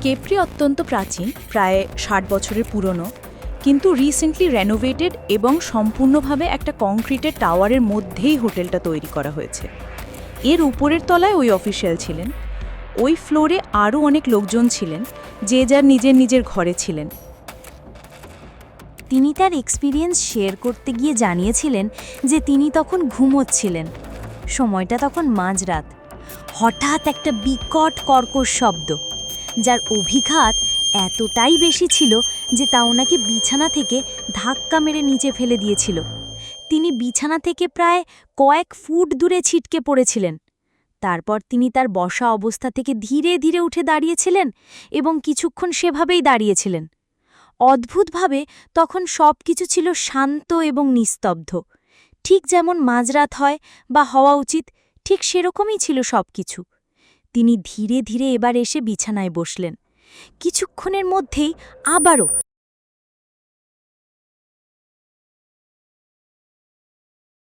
Capri অত্যন্ত প্রাচীন, প্রায় ষাট বছরের পুরনো, কিন্তু রিসেন্টলি রেনোভেটেড এবং সম্পূর্ণভাবে একটা কংক্রিটের টাওয়ারের মধ্যেই হোটেলটা তৈরি করা হয়েছে। এর উপরের তলায় ওই অফিসিয়াল ছিলেন। ওই ফ্লোরে আরও অনেক লোকজন ছিলেন, যে যার নিজের নিজের ঘরে ছিলেন। তিনি তার এক্সপিরিয়েন্স শেয়ার করতে গিয়ে জানিয়েছিলেন যে তিনি তখন ঘুমোচ্ছিলেন। সময়টা তখন মাঝরাত। হঠাৎ একটা বিকট কর্কশ শব্দ। যার অভিঘাত এতটাই বেশি ছিল যে তা ওনাকে বিছানা থেকে ধাক্কা মেরে নিচে ফেলে দিয়েছিল। তিনি বিছানা থেকে প্রায় কয়েক ফুট দূরে ছিটকে পড়েছিলেন। তারপর তিনি তার বসা অবস্থা থেকে ধীরে ধীরে উঠে দাঁড়িয়েছিলেন এবং কিছুক্ষণ সেভাবেই দাঁড়িয়েছিলেন। অদ্ভুতভাবে তখন সব কিছু ছিল শান্ত এবং নিস্তব্ধ। ঠিক যেমন মাঝরাত হয় বা হওয়া উচিত, ঠিক সেরকমই ছিল সব কিছু তিনি ধীরে ধীরে এবার এসে বিছানায় বসলেন। কিছুক্ষণের মধ্যেই আবারও